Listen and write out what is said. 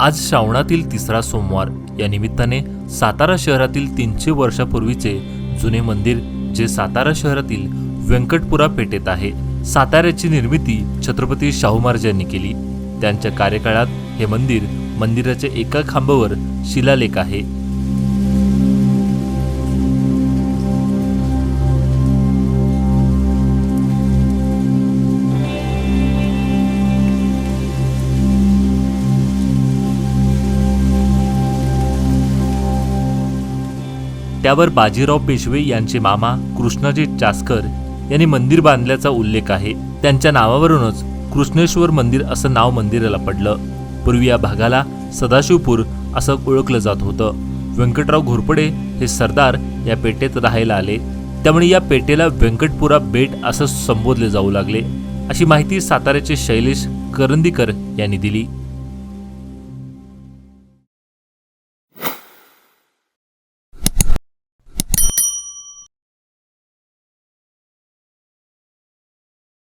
आज श्रावणातील तिसरा सोमवार. या निमित्ताने सातारा शहरातील तीनशे वर्षापूर्वीचे जुने मंदिर जे सातारा शहरातील व्यंकटपुरा पेठेत आहे. साताऱ्याची निर्मिती छत्रपती शाहू महाराजांनी केली. त्यांच्या कार्यकाळात हे मंदिर मंदिराच्या एका खांबावर शिलालेख आहे. त्यावर बाजीराव पेशवे यांचे मामा कृष्णाजी चास्कर यांनी मंदिर बांधल्याचा उल्लेख आहे. त्यांच्या नावावरूनच कृष्णेश्वर मंदिर असं नाव मंदिराला पडलं. पूर्वी या भागाला सदाशिवपूर असं ओळखलं जात होतं. व्यंकटराव घोरपडे हे सरदार या पेटेत राहायला आले. त्यामुळे या पेटेला व्यंकटपुरा बेट असं संबोधले जाऊ लागले. अशी माहिती साताऱ्याचे शैलेश करंदीकर यांनी दिली.